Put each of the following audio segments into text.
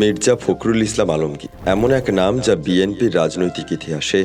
মির্জা ফখরুল ইসলাম আলমগীর। এমন এক নাম যা বিএনপির রাজনৈতিক ইতিহাসে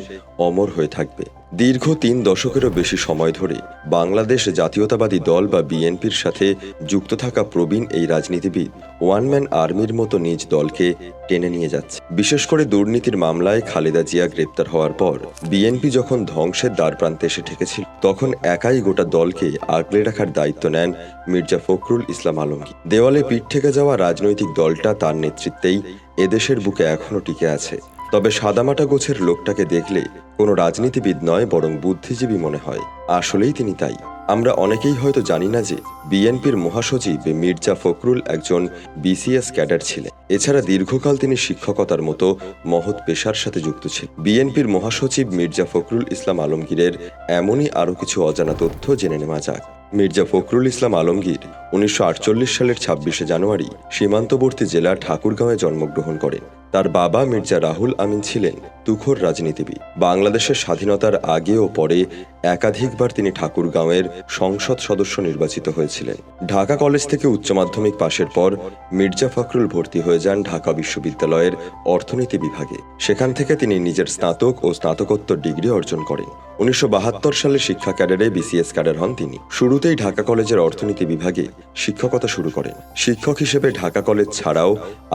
অমর হয়ে থাকবে। দীর্ঘ তিন দশকেরও বেশি সময় ধরে বাংলাদেশ জাতীয়তাবাদী দল বা বিএনপির সাথে যুক্ত থাকা প্রবীণ এই রাজনীতিবিদ ওয়ান ম্যান আর্মির মতো নিজ দলকে টেনে নিয়ে যাচ্ছে। বিশেষ করে দুর্নীতির মামলায় খালেদা জিয়া গ্রেপ্তার হওয়ার পর বিএনপি যখন ধ্বংসের দ্বার প্রান্তে এসে ঠেকেছিল, তখন একাই গোটা দলকে আগলে রাখার দায়িত্ব নেন মির্জা ফখরুল ইসলাম আলমগীর। দেওয়ালে পিঠ থেকে যাওয়া রাজনৈতিক দলটা তার নেতৃত্বেই এদেশের বুকে এখনও টিকে আছে। তবে সাদামাটা গোছের লোকটাকে দেখলে কোনো রাজনীতিবিদ নয়, বরং বুদ্ধিজীবী মনে হয়। আসলেই তিনি তাই। আমরা অনেকেই হয়তো জানি না যে বিএনপির মহাসচিব মির্জা ফখরুল একজন বিসিএস ক্যাডার ছিলেন। এছাড়া দীর্ঘকাল তিনি শিক্ষকতার মতো মহৎ পেশার সাথে যুক্ত ছিলেন। বিএনপির মহাসচিব মির্জা ফখরুল ইসলাম আলমগীরের এমনই আরও কিছু অজানা তথ্য জেনে নেওয়া যাক। মির্জা ফখরুল ইসলাম আলমগীর উনিশশো আটচল্লিশ সালের ছাব্বিশে জানুয়ারি সীমান্তবর্তী জেলা ঠাকুরগাঁওয়ে জন্মগ্রহণ করেন। তার বাবা মির্জা রাহুল আমিন ছিলেন তুখোর রাজনীতিবিদ। বাংলাদেশের স্বাধীনতার আগে ও পরে একাধিকবার তিনি ঠাকুরগাঁওয়ের সংসদ সদস্য নির্বাচিত হয়েছিলেন। ঢাকা কলেজ থেকে উচ্চ মাধ্যমিক পাশের পর মির্জা ফখরুল ভর্তি হয়ে যান ঢাকা বিশ্ববিদ্যালয়ের অর্থনীতি বিভাগে। সেখান থেকে তিনি নিজের স্নাতক ও স্নাতকোত্তর ডিগ্রি অর্জন করেন। উনিশশো বাহাত্তর সালে শিক্ষা ক্যাডারে বিসিএস ক্যাডার হন তিনি। শুরুতেই ঢাকা কলেজের অর্থনীতি বিভাগে শিক্ষকতা শুরু করেন। শিক্ষক হিসেবে ঢাকা কলেজ ছাড়াও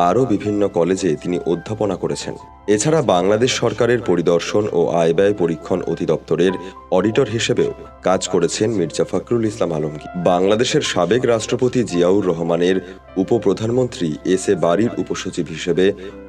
আরও বিভিন্ন কলেজে তিনি অধ্যাপনা করেছেন। এছাড়া বাংলাদেশ সরকারের পরিদর্শন ও আয় ব্যয় পরীক্ষণ অধিদপ্তরের অডিটর হিসেবেও কাজ করেছেন মির্জা ফখরুল ইসলাম আলমগীর। বাংলাদেশের সাবেক রাষ্ট্রপতি জিয়াউর রহমানের উপপ্রধানমন্ত্রী এস এ বাড়ির উপসচিব হিসেবে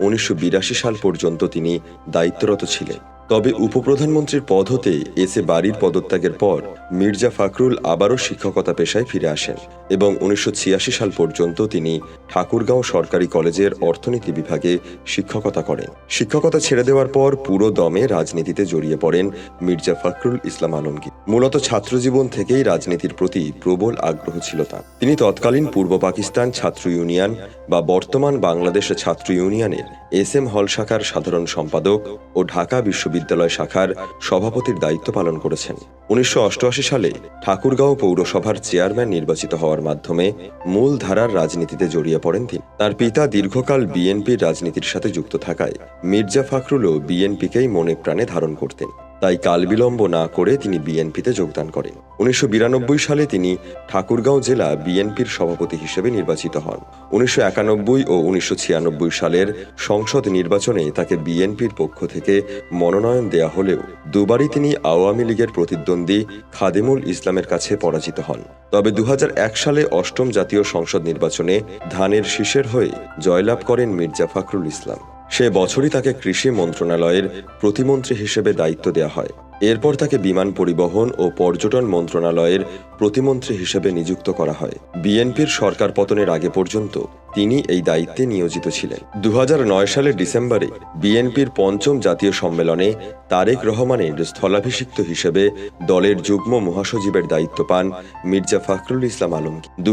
উনিশশো বিরাশি সাল পর্যন্ত তিনি দায়িত্বরত ছিলেন। তবে উপপ্রধানমন্ত্রীর পদ হতে এসে বাড়ির পদত্যাগের পর মির্জা ফাকরুল আবারও শিক্ষকতা পেশায় ফিরে আসেন এবং উনিশশো ছিয়াশি সাল পর্যন্ত তিনি ঠাকুরগাঁও সরকারি কলেজের অর্থনীতি বিভাগে শিক্ষকতা করেন। শিক্ষকতা ছেড়ে দেওয়ার পর পুরো দমে রাজনীতিতে জড়িয়ে পড়েন মির্জা ফখরুল ইসলাম আলমগীর। মূলত ছাত্রজীবন থেকেই রাজনীতির প্রতি প্রবল আগ্রহ ছিল তার। তিনি তৎকালীন পূর্ব পাকিস্তান ছাত্র ইউনিয়ন বা বর্তমান বাংলাদেশ ছাত্র ইউনিয়নের এস এম হল শাখার সাধারণ সম্পাদক ও ঢাকা বিশ্ববিদ্যালয় শাখার সভাপতির দায়িত্ব পালন করেছেন। উনিশশো অষ্টআশি সালে ঠাকুরগাঁও পৌরসভার চেয়ারম্যান নির্বাচিত হওয়ার মাধ্যমে মূল ধারার রাজনীতিতে জড়িয়ে পড়েন তিনি। তার পিতা দীর্ঘকাল বিএনপির রাজনীতির সাথে যুক্ত থাকায় মির্জা ফখরুলও বিএনপিকেই মনে প্রাণে ধারণ করতেন। তাই কালবিলম্ব না করে তিনি বিএনপিতে যোগদান করেন। উনিশশো বিরানব্বই সালে তিনি ঠাকুরগাঁও জেলা বিএনপির সভাপতি হিসেবে নির্বাচিত হন। উনিশশো একানব্বই ও উনিশশো ছিয়ানব্বই সালের সংসদ নির্বাচনে তাকে বিএনপির পক্ষ থেকে মনোনয়ন দেয়া হলেও দুবারই তিনি আওয়ামী লীগের প্রতিদ্বন্দ্বী খাদিমুল ইসলামের কাছে পরাজিত হন। তবে দু হাজার এক সালে অষ্টম জাতীয় সংসদ নির্বাচনে ধানের শীষের হয়ে জয়লাভ করেন মির্জা ফখরুল ইসলাম। সে বছরই তাকে কৃষি মন্ত্রণালয়ের প্রতিমন্ত্রী হিসেবে দায়িত্ব দেওয়া হয়। এরপর তাকে বিমান পরিবহন ও পর্যটন মন্ত্রণালয়ের প্রতিমন্ত্রী হিসেবে নিযুক্ত করা হয়। বিএনপির সরকার পতনের আগে পর্যন্ত তিনি এই দায়িত্বে নিয়োজিত ছিলেন। দু হাজার নয় সালের ডিসেম্বরে বিএনপির পঞ্চম জাতীয় সম্মেলনে তারেক রহমানের স্থলাভিষিক্ত হিসেবে দলের যুগ্ম মহাসচিবের দায়িত্ব পান মির্জা ফখরুল ইসলাম আলমগীর। দু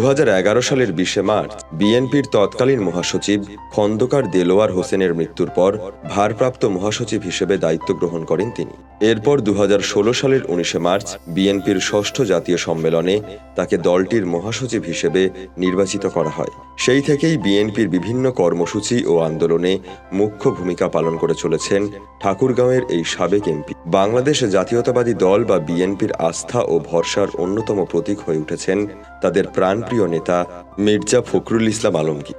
সালের বিশে মার্চ বিএনপির তৎকালীন মহাসচিব খন্দকার দেলোয়ার হোসেনের মৃত্যুর পর ভারপ্রাপ্ত মহাসচিব হিসেবে দায়িত্ব গ্রহণ করেন তিনি। এরপর দু হাজার ষোলো সালের উনিশে মার্চ বিএনপির ষষ্ঠ জাতীয় সম্মেলনে তাকে দলটির মহাসচিব হিসেবে নির্বাচিত করা হয়। সেই থেকেই বিএনপির বিভিন্ন কর্মসূচি ও আন্দোলনে মুখ্য ভূমিকা পালন করে চলেছেন ঠাকুরগাঁওয়ের এই সাবেক এমপি। বাংলাদেশ জাতীয়তাবাদী দল বা বিএনপির আস্থা ও ভরসার অন্যতম প্রতীক হয়ে উঠেছেন তাদের প্রাণপ্রিয় নেতা মির্জা ফখরুল ইসলাম আলমগীর।